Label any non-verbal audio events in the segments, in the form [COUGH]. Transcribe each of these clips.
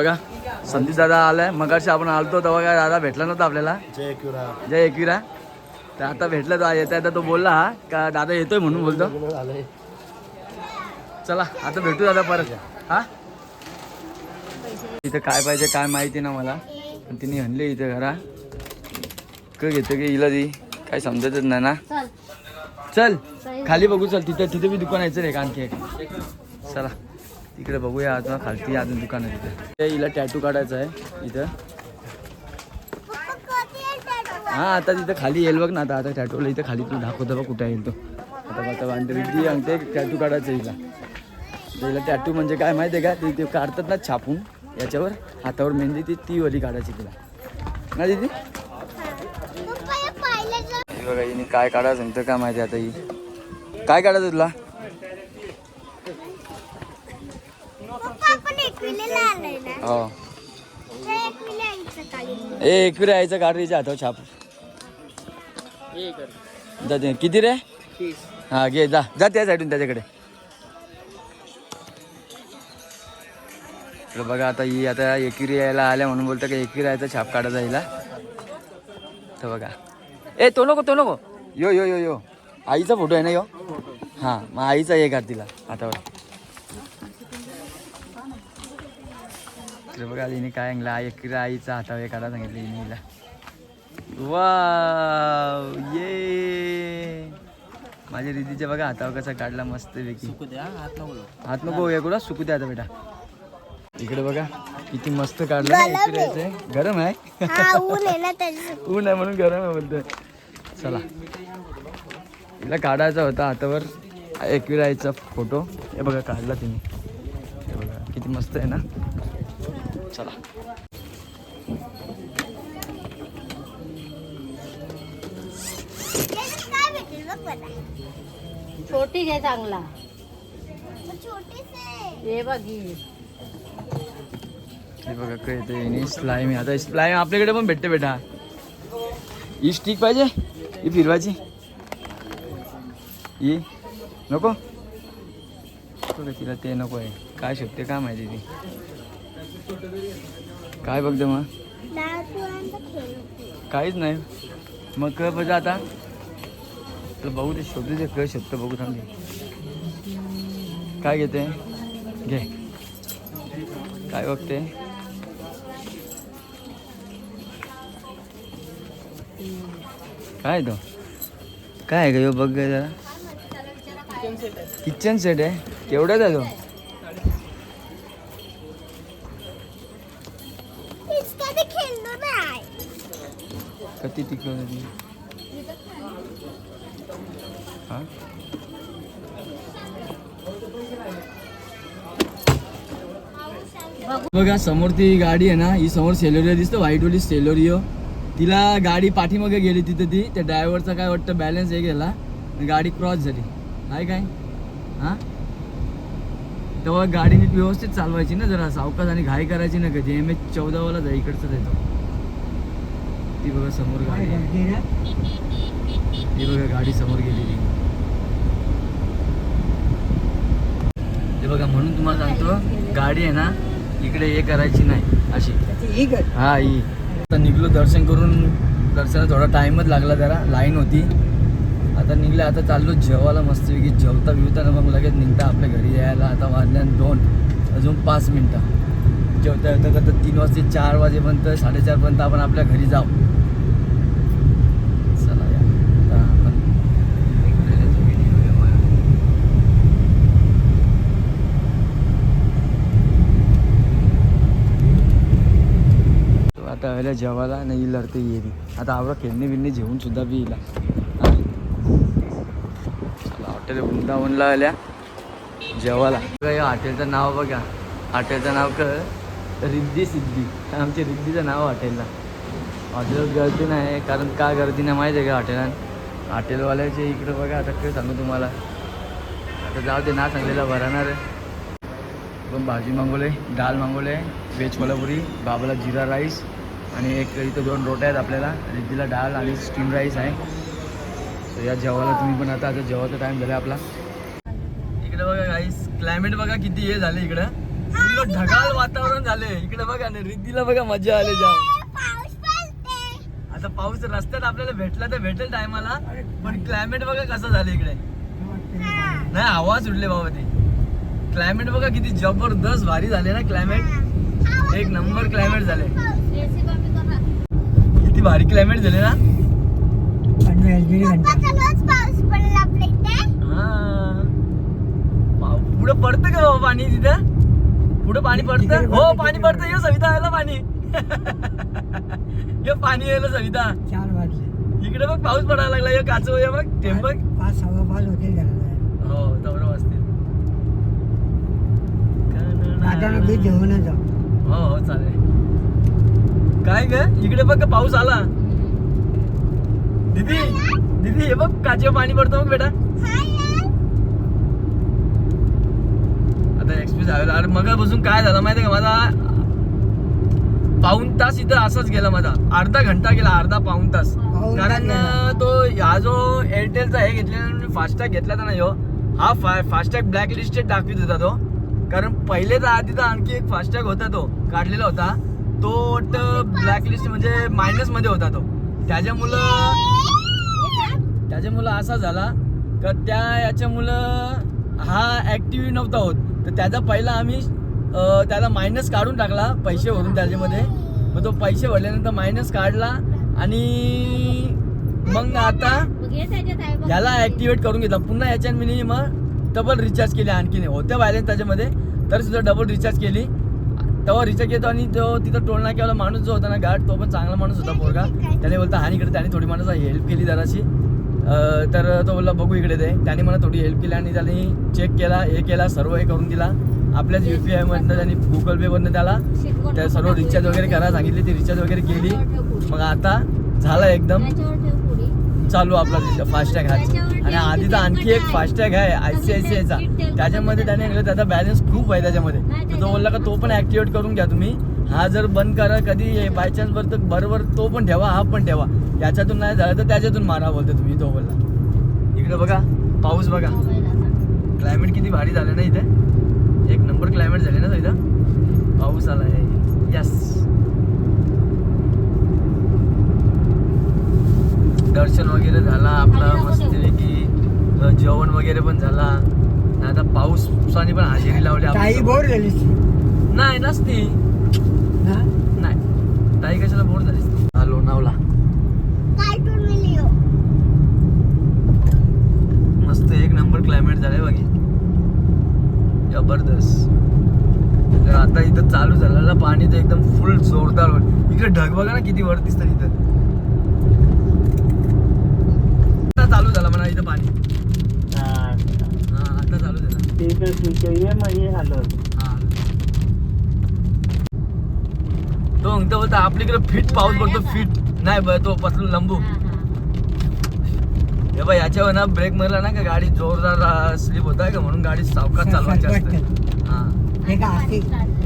बघा. संदीप दादा आलाय. मगाशी आपण आलतो तेव्हा काय दादा भेटला नव्हता आपल्याला. जय क्युरा जय एकविरा. तर आता भेटला तो येता येता तो बोलला हा का दादा येतोय म्हणून बोलतो. चला आता भेटू दादा परत. हा? इथं काय पाहिजे काय माहिती ना मला. पण तिने आणले इथं घरा. क घेतो की हिला ती काय समजतच नाही ना. चल. खाली बघू चल. तिथं तिथे बी दुकान चल एक आणखी एक. चला. तिकडे बघूया अजून खालती अजून दुकान आहे तिथे. ते हिला टॅटू काढायचा आहे इथं. हा आता तिथं खाली येईल बघ ना आता आता टॅटूला इथं खाली तू दाखवतो बघ कुठे येईल तो. आता आता बांधरी आणते टॅटू काढायचं हिला. हिला टॅटू म्हणजे काय माहिती आहे का? ते ते काढतात ना छापून याच्यावर हातावर मेहंदी ती ती वरी काढायची तिला. ना दीदी? बघा हिने काय काढायचं सांगतं काय माहिती आता ही. काय काढायचं तुला? हो. ए एकविरा यायचं गाडीच्या हातावर छाप. जाते किती रे? हा घे जा. जा त्या साईडून त्याच्याकडे. तर बघा आता ही आता एकिरी यायला आल्या म्हणून बोलतो की एकिरी यायचा छाप काढायचा हिला. तर बघा. ए तो नको तो नको. यो यो यो यो. आईचा फोटो आहे ना यो? हां मग आईचा हे काढ तिला आता बघा. बघा हिने काय सांगलं आई एकिरी आईचा हातावर हे काढा सांगितलं हिने हिला. वा ये. माझ्या रितीच्या बघा हातावर कसा काढला मस्त पैकी हात नको हे कुठं? सुकू द्या आता बेटा. इकडे बघा किती मस्त काढलं. गरम आहे. ऊन आहे म्हणून गरम आहे बोलतोय. चला. हिला काढायचा होता हातावर. एकविरायचा फोटो. हे बघा काढला तिने. हे बघा किती मस्त आहे ना? चला. छोटी घे चांगला. हे बघ ही. बघा काय येते स्लाईम आहे. आता स्लाईम आपल्याकडे पण भेटते बेटा. ही स्टिक पाहिजे? ही फिरवायची? ही? नको? तिला ते नको आहे. काय शोधते काय माहिती ती? काय बघते मग? काहीच नाही. मग कळ बघा आता? तर बघू ते शोधू ते कळ शोधतो बघू थांबते काय घेते? घे. काय बघते? काय तो? काय आहे का बघ जरा. किचन सेट आहे. केवढ्याच आहे तो? किती टिकवलं ती बघा समोर ती गाडी आहे ना ही समोर सेलोरियो दिसतो व्हाईटवाली सेलोरियो तिला गाडी पाठीमागे गेली तिथं ती त्या ड्रायव्हरचा काय वाटतं बॅलन्स हे गेला आणि गाडी क्रॉस झाली. आहे काय? हां? तेव्हा गाडी नीट व्यवस्थित चालवायची ना जरा सावकाश आणि घाई करायची ना कधी. एम एच चौदावाला जाई इकडचं जायचं ती बघा समोर गाडी. ती बघा गाडी समोर गेलेली. हे बघा म्हणून तुम्हाला सांगतो गाडी आहे ना इकडे हे करायची नाही अशी. हा ही आता निघलो दर्शन करून दर्शनाला थोडा टाइमच लागला जरा लाईन होती. आता निघले आता चाललो जेवायला मस्तपैकी. जेवता बिवता ना मग लगेच निघता आपल्या घरी यायला आता वाजल्या दोन अजून पाच मिनटं. जेवता येवता तर तीन वाजते चार वाजेपर्यंत साडेचारपर्यंत आपण आपल्या घरी जाऊ. चला या. आता आपण आता जेवायला नाही येईल येईल आता आवडा खेळणे बिळणे जेवून सुद्धा बी येईल. चला हॉटेल वृंदावनला आल्या. जेवायला. या हॉटेलचं नाव बघा. हॉटेलचं नाव क रिद्धी सिद्धी. आमच्या रिद्धीचं नाव हॉटेलला. हॉटेलात गर्दी नाही कारण का गर्दी नाही माहिती आहे का हॉटेलात? हॉटेलवाल्याचे इकडं बघा आता काय सांगू तुम्हाला. आता जाऊ ते ना सांगलेलं भरणार आहे पण भाजी मागवले डाळ मागवले व्हेज कोल्हापुरी बाबाला जिरा राईस आणि एक इथं दोन रोट्या आहेत आपल्याला. रिद्धीला डाळ आणि स्टीम राईस आहे. सो या जेवायला तुम्ही पण आता आता जेवायचा टाईम झाला आपला. इकडं बघा राईस क्लायमेट बघा किती हे झालं इकडं. इकडं ढगाळ वातावरण झाले. इकडे बघा ना रिद्धीला बघा मजा आली जाम. आता पाऊस रस्त्यात आपल्याला भेटला तर भेटेल टायमाला पण क्लायमेट बघा कसं झालं इकडे. नाही आवाज उडले बाबा ते. क्लायमेट बघा किती जबरदस्त भारी झाले ना क्लायमेट एक नंबर क्लायमेट झाले. किती भारी क्लायमेट झाले ना. हा. पुढं पडतं का बाबा पाणी तिथं? पुढं पाणी पडतं? हो पाणी पडतं. ये सविता यायला पाणी. ये पाणी यायला सविता. चार वाजले. इकडे बघ पाऊस पडायला लागला. ये काचव ये बघ थेंब बघ. पाच सव्वा पाच घराला हो तेवढं जाऊ हो हो चालेल. काय ग? इकडे बघ पाऊस आला. दीदी दीदी हे बघ काचेवर पाणी पडतं बघ बेटा. आता एक्सप्रेस हवेला अरे मगापासून काय झालं माहितीये का? माझा पाऊन तास इथं असाच गेला माझा. अर्धा घंटा गेला अर्धा पाऊन तास. कारण तो हा जो एअरटेलचा हे घेतलेला फास्टॅग घेतला होता ना ह्यो हा फास्टॅग ब्लॅक लिस्टेड दाखवित होता तो. कारण पहिले तर आधी तर आणखी एक फास्टॅग होता तो काढलेला होता. तो ब्लॅक लिस्ट म्हणजे मायनसमध्ये होता तो. त्याच्यामुळं त्याच्यामुळं असा झाला. का त्या याच्यामुळं हा ऍक्टिव्ह नव्हता होत. तर त्याचा पहिला आम्ही त्याला मायनस काढून टाकला पैसे भरून त्याच्यामध्ये. मग तो पैसे भरल्यानंतर मायनस काढला आणि मग आता याला ऍक्टिवेट करून घेतला. पुन्हा याच्या मी मग डबल रिचार्ज केली आणखीन. होत्या बॅलन्स त्याच्यामध्ये तर सुद्धा डबल रिचार्ज केली. तेव्हा रिचार्ज केला आणि तो तिथं टोल नाक्यावाला माणूस जो होता ना गार्ड तो पण चांगला माणूस होता पोरगा. त्याने बोलता हा इकडे. त्याने थोडी माणूस हेल्प केली जराशी. तर तो बोलला बघू इकडे दे त्याने मला थोडी हेल्प केली आणि त्याने चेक केला हे केला सर्व हे करून दिला. आपल्याच यू पी आयमधनं त्यांनी गुगल पेमधनं त्याला त्या सर्व रिचार्ज. वगैरे करायला सांगितली. ती रिचार्ज वगैरे केली. मग आता झाला एकदम. चालू आपला फास्टॅग हा. आणि आधी तर आणखी एक फास्टॅग आहे आय सी आय सी आयचा त्याच्यामध्ये त्याने त्याचा बॅलन्स प्रूफ आहे त्याच्यामध्ये. तो बोलला का तो पण ऍक्टिवेट करून घ्या तुम्ही. हा जर बंद करा कधी बाय चान्स वर तर बरोबर तो पण ठेवा हा पण ठेवा. याच्यातून नाही झालं तर त्याच्यातून मारा बोलतो तुम्ही तो बोलला. इकडे बघा पाऊस बघा. क्लायमेट किती भारी झालं ना इथे. एक नंबर क्लायमेट झाले ना इथं. पाऊस आला आहे यस दर्शन वगैरे झाला आपला अ, जेवण वगैरे पण झाला. आणि आता पाऊसाने पण हजेरी लावली. बोर झाली नाही नसती हा? नाही ताई कशाला बोर झाली हा लोणावला मस्त एक नंबर क्लायमेट झालंय बघी जबरदस्त. तर आता इथं चालू झालं. ना पाणी तर एकदम फुल जोरदार वर इकडे ढग बघा ना किती वर दिसतं इथं आता चालू झालं म्हणा इथं पाणी. हा आता चालू झालं. हा. तो म्हणतो बोलता आपल्याकडे फिट पाऊस पडतो फिट. नाही बरं तो पतलू लंबू. हा, बघ याच्यावर ना ब्रेक मारला ना का गाडी जोरदार स्लिप होत आहे का म्हणून गाडी सावकाश चालवायची असते. हा. हे का आस्ती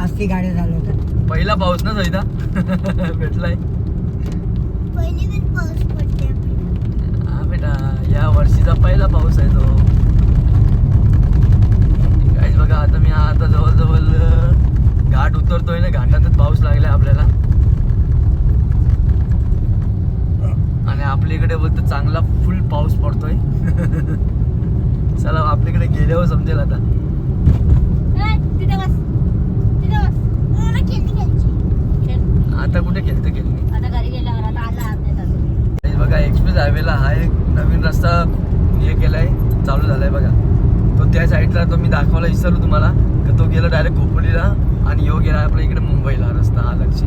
आस्ती गाड्या चालवतात पहिला पाऊस ना सविता? [LAUGHS] भेटलाय. हा बेटा या वर्षीचा पहिला पाऊस आहे तो. काहीच बघा आता मी आता जवळजवळ अं, घाट उतरतोय ना घाटातच पाऊस लागलाय आपल्याला आणि आपल्या इकडे बोलतो चांगला फुल पाऊस पडतोय. [LAUGHS] चला आपल्याकडे गेल्यावर समजेल आता. आता कुठे खेळतं खेळणी? बघा एक्सप्रेस हायवेला हा एक नवीन रस्ता हे केलाय चालू झालाय बघा. तो त्या साईडला तो मी दाखवायला विसरलो तुम्हाला. का तो गेला डायरेक्ट खोपोलीला आणि यो गेला आपल्या इकडे मुंबईला. रस्ता हा लक्षी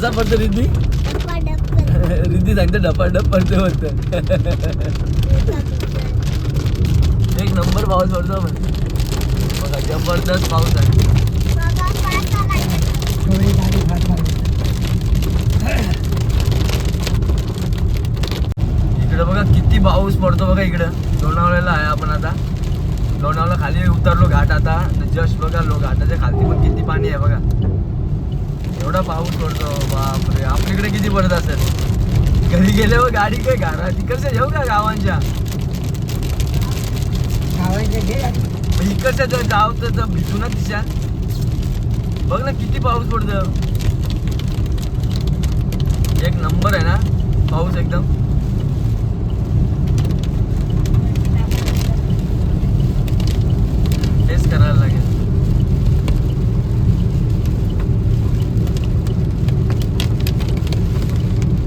कसा पडतो रिद्धी? रिद्धी सांगते डपाडप पडतो म्हणतो. एक नंबर पाऊस पडतो बघा जबरदस्त पाऊस आहे. इकडं बघा किती पाऊस पडतो बघा इकडं. लोणावळ्याला आहे आपण आता. लोणावळा खाली उतरलो घाट आता. जस्ट बघा लो घाटाच्या खालती पण किती पाणी आहे बघा. एवढा पाऊस पडतो बापरे. आपल्याकडे किती पडत असेल? घरी गेल्यावर गाडी काय घरा तिकडच्या येऊ का गावांच्या? इकडच्या जर जाव तर तर भिजू ना तिच्या. बघ ना किती पाऊस पडतो. एक नंबर आहे ना पाऊस एकदम तेच करायला लागेल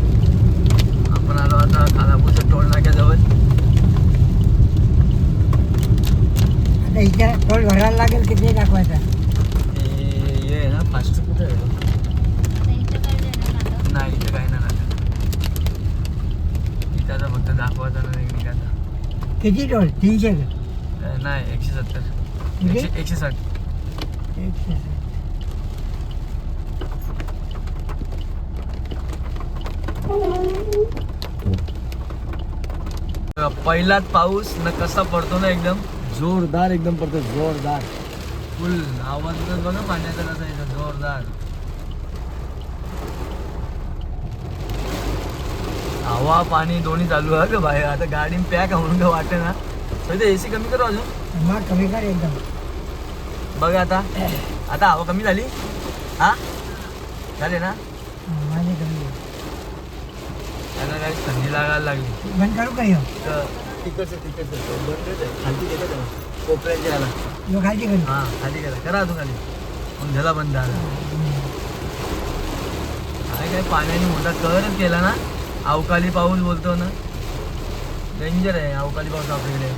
आपण आलो आता खालापूरच्या टोल नाक्याजवळ आता इथे टोल भरायला लागेल किती दाखवायचा हे हे आहे ना फास्ट कुठे आहे आता इथं काय देणार आता? नाही इथं काही नाही लागत इथं आता फक्त दाखवायचा नाही निघायचा किती टोल तीनशे का? नाही एकशे सत्तर? एकशे साठ एकशे साठ. पहिलाच पाऊस न कसा पडतो ना एकदम जोरदार एकदम पडतो जोरदार फुल आवाज बघा पाण्याचा कसा जोरदार हवा पाणी दोन्ही चालू आहे बाहेर आता गाडी पॅक म्हणून का वाटे ना. तर ए सी कमी करू अजून? मग कमी कर एकदम. बघा आता. आता हवा कमी झाली? हा? झाले ना? माझी कमी. त्याला काही थंडी लागायला लागली. बंद करू का ह्यो तर तिकडचं तिकडचं. आहे. खालती खालची करू. हा खाली करा करा अजून खाली. मग झाला बंद झाला. काय काय पाण्याने मोठा कहरच केला ना? अवकाळी पाऊस बोलतो ना. डेंजर आहे अवकाळी पाऊस आपल्याकडे.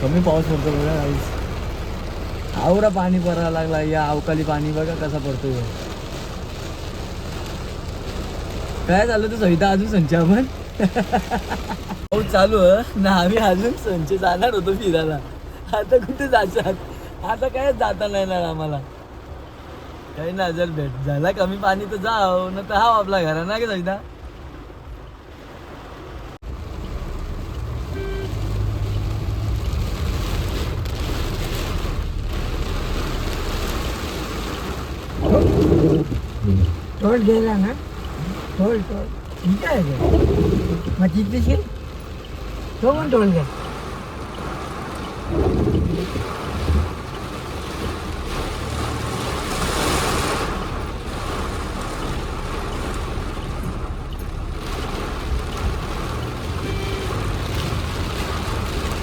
कमी पाऊस पडतो बघा काहीच आवरा पाणी पडायला लागला या अवकाळी पाणी बघा कसा पडतोय. काय झालं तर सविता? अजून संच आपण? पाऊस चालू ना आम्ही अजून संच जाणार होतो फिरायला. आता कुठे जायचं आता काय जाता नाही येणार आम्हाला. काही ना जर भेट झाला कमी पाणी तर जाव ना तर हा आपला घरा ना की सविता? टोल गेला ना? टोल टोल ठीक आहे ते. मग तिथे तो पण टोल घे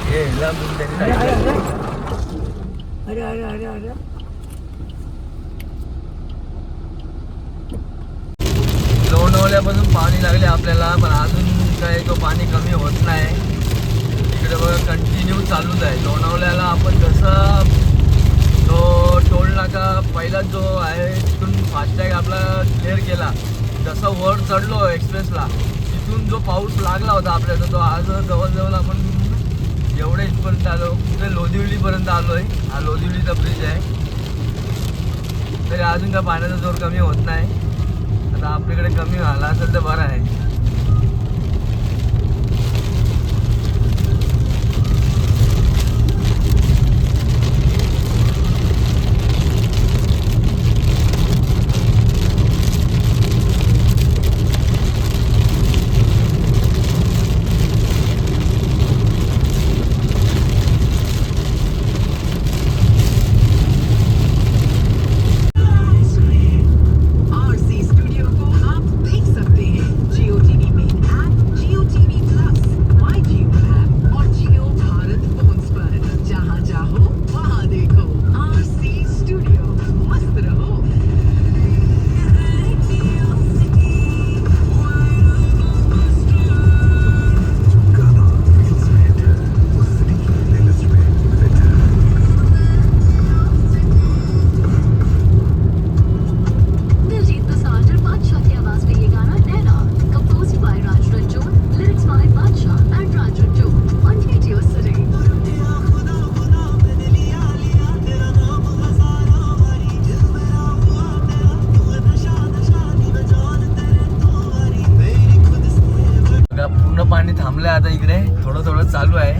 हे लांबून त्यांनी अरे अरे सांगितलं. अरे अरे अरे अरे अरे लोणावळ्यापासून पाणी लागले आपल्याला पण अजून काय तो पाणी कमी होत नाही. इकडे बघा कंटिन्यू चालूच आहे. लोणावळ्याला आपण जसं तो टोल नाका पहिला जो आहे तिथून फास्टॅग आपला क्लिअर केला. जसं वर चढलो एक्सप्रेसला तिथून जो पाऊस लागला होता आपल्याला तो आज जवळजवळ आपण एवढ्या इथपर्यंत आलो कुठे लोधिवलीपर्यंत आलो आहे हा लोधिवलीचा ब्रिज आहे. तरी अजून काय पाण्याचा जोर कमी होत नाही. आता आपल्याकडे कमी झाला असेल तर बरं आहे. आता इकडे. थोडं थोडं चालू आहे.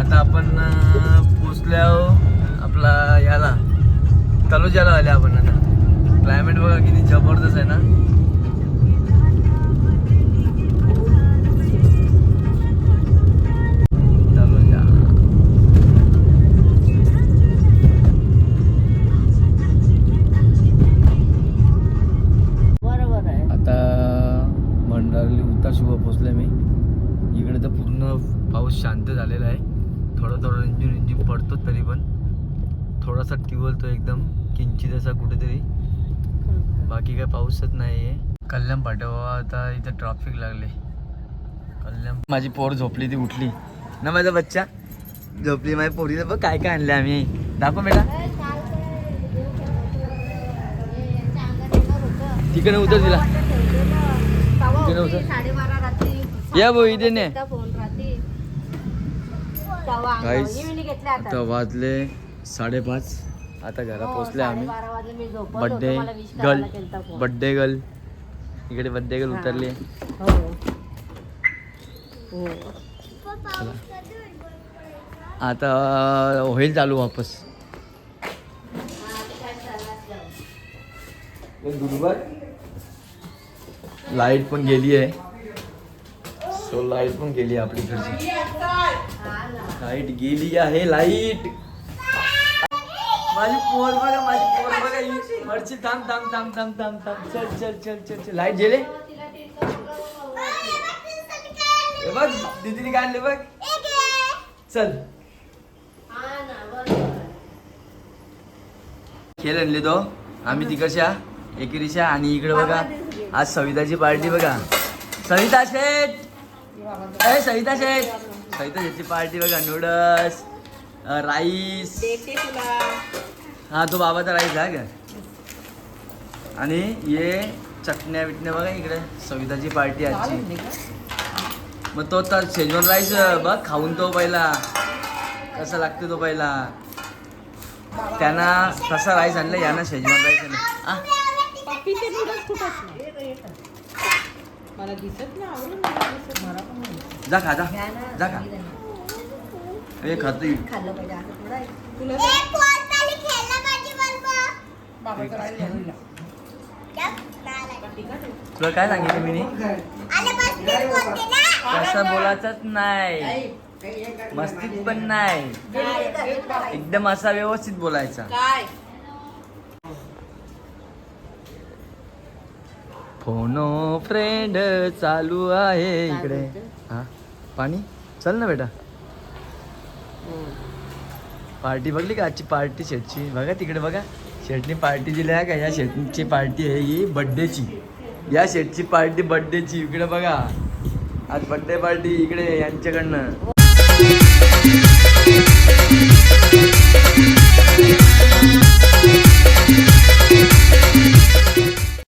आता आपण अं, पोचल्यावर आपला याला तलोजाला आले आपण आता. क्लायमेट बघा किती जबरदस्त आहे ना. तलोजा. बरोबर आहे. आता भंडारली शुभ पोचले मी. इकडे तर पूर्ण पाऊस शांत झालेला आहे. थोडं थोडं रिंजून रिंजून पडतो तरी पण. थोडासा टिवलतो एकदम किंचित असा कुठेतरी. बाकी काय पाऊसच नाही आहे कल्याण पाठवा आता इथं ट्रॅफिक लागले. कल्याण माझी पोर झोपली ती उठली. ना माझा बच्चा? झोपली माझ्या पोरीचं बघ काय काय आणलं आम्ही. दाखव बेटा. तिकडे उतर तिला. तिकडे उतर. या भाऊ इथे ने. आता. वाजले साडेपाच. आता घरा हो, पोचले आम्ही. साडेबारा वाजले मी झोपत होतो, बड्डे गर्ल. बड्डे गर्ल इकडे बड्डे गर्ल हा. उतरली. आता होईल चालू वापस. लाइट पण गेली आहे. सो लाइट पण गेली आहे आपली इकडची लाइट गेली आहे लाइट माझी पोर बघा माझी पोर बघा. ही मरची थांब थांब थांब थांब थांब थांब. चल चल चल चल चल. लाइट गेले? हे बघ दीदीने काय आणले बघ चल. खेळ आणले तो. आम्ही तिकडच्या एकेरीच्या आणि इकडे बघा. आज सविताची पार्टी बघा. सविता शेठ. ए सविता शेठ. सविता शेठची पार्टी बघा नूडल्स राईस हा तो बाबाचा राईस आहे का? आणि ये चटण्या बिटण्या बघा इकडे सविताची पार्टी आजची. मग तो तर शेजवान राईस बघ खाऊन तो पहिला. कसा लागते तो पहिला. त्यांना तसा राईस आणला यानं शेजवान राईस आणला. आ, मला दिसत नाही आवडलं मला दिसत मला पण नाही. दिसत. जा खा जा. जा खा. ए खातो खाल्लं पाहिजे असं थोडं आहे. तुला बाबाचा राईस बनवला. तुला काय सांगितलं मी? तसं बोलायचंच नाही. मस्तीत पण नाही. एकदम असा व्यवस्थित बोलायचा. काय? फोनो फ्रेंड चालू आहे इकडे. हा? पाणी? चल ना बेटा. पार्टी बघली का? आजची पार्टी शेटची बघा तिकडे बघा. शेटनी पार्टी दिली आहे का? या शेटची पार्टी आहे ही बड्डेची. या शेटची पार्टी बड्डेची. इकडे बघा. आज बड्डे पार्टी इकडे यांच्याकडनं.